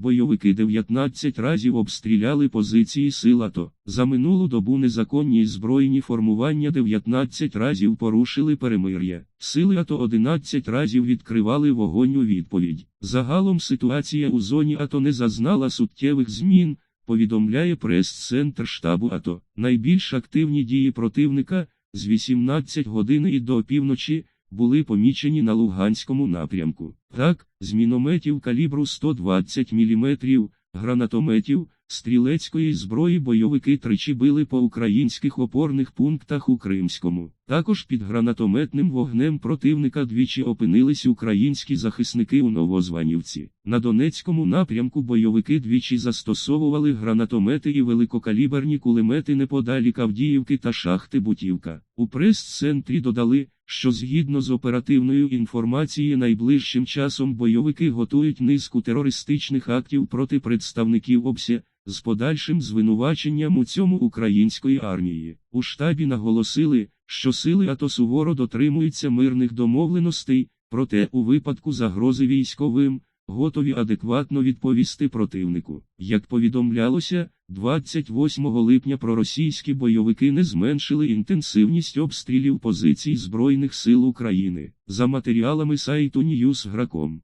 бойовики 19 разів обстріляли позиції сил АТО. За минулу добу незаконні збройні формування 19 разів порушили перемир'я. Сили АТО 11 разів відкривали вогонь у відповідь. Загалом ситуація у зоні АТО не зазнала суттєвих змін, повідомляє прес-центр штабу АТО. Найбільш активні дії противника з 18 години і до півночі були помічені на Луганському напрямку. Так, з мінометів калібру 120 мм, гранатометів, стрілецької зброї бойовики тричі били по українських опорних пунктах у Кримському. Також під гранатометним вогнем противника двічі опинились українські захисники у Новозванівці. На Донецькому напрямку бойовики двічі застосовували гранатомети і великокаліберні кулемети неподалік Авдіївки та шахти Бутівка. У прес-центрі додали, що згідно з оперативною інформацією найближчим часом бойовики готують низку терористичних актів проти представників ОБСЄ, з подальшим звинуваченням у цьому української армії. У штабі наголосили, що сили АТО суворо дотримуються мирних домовленостей, проте у випадку загрози військовим, готові адекватно відповісти противнику. Як повідомлялося, 28 липня проросійські бойовики не зменшили інтенсивність обстрілів позицій Збройних сил України. За матеріалами сайту Newsgrakом.